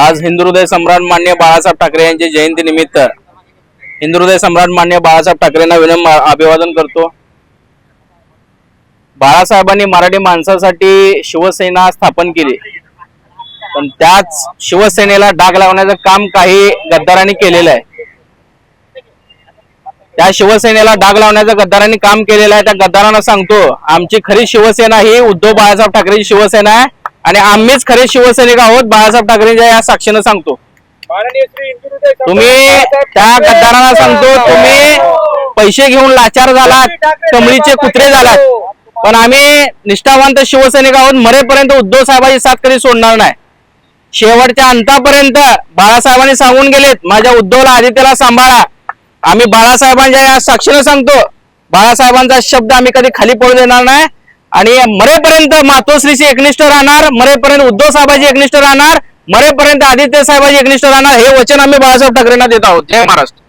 आज हिंदू हृदय सम्राट मान्य बाळासाहेब ठाकरे यांच्या जयंती निमित्त हिंदू हृदय सम्राट मान्य बाळासाहेब ठाकरेंना विनम्र अभिवादन करतो. बाळासाहेबांनी मराठी माणसासाठी शिवसेना स्थापन केली. पण त्याच शिवसेनेला डाग लावण्याचं काम काही गद्दारांनी केलेलं आहे. त्या शिवसेनेला डाग लावण्याचं गद्दारांनी काम केलेलं आहे. त्या गद्दारांना सांगतो आमची खरी शिवसेना ही उद्धव बाळासाहेब ठाकरेची शिवसेना आहे. आणि आम्हीच खरे शिवसैनिक आहोत. बाळासाहेब ठाकरेंच्या या साक्षीनं सांगतो. तुम्ही त्या गद्दारांना सांगतो तुम्ही पैसे घेऊन लाचार झालात कमळीचे कुत्रे झालात. पण आम्ही निष्ठावंत शिवसैनिक आहोत. मरेपर्यंत उद्धव साहेबांची साथ कधी सोडणार नाही. शेवटच्या अंतापर्यंत बाळासाहेबांनी सांगून गेलेत माझ्या उद्धवला आदित्यला सांभाळा. आम्ही बाळासाहेबांच्या या साक्षीनं सांगतो बाळासाहेबांचा शब्द आम्ही कधी खाली पडू देणार नाही. आणि मरेपर्यंत मातोश्रीशी एकनिष्ठ राहणार मरेपर्यंत उद्धव साहेबांची एकनिष्ठ राहणार मरेपर्यंत आदित्य साहेबांची एकनिष्ठ राहणार हे वचन आम्ही बाळासाहेब ठाकरेंना देत आहोत. जय महाराष्ट्र.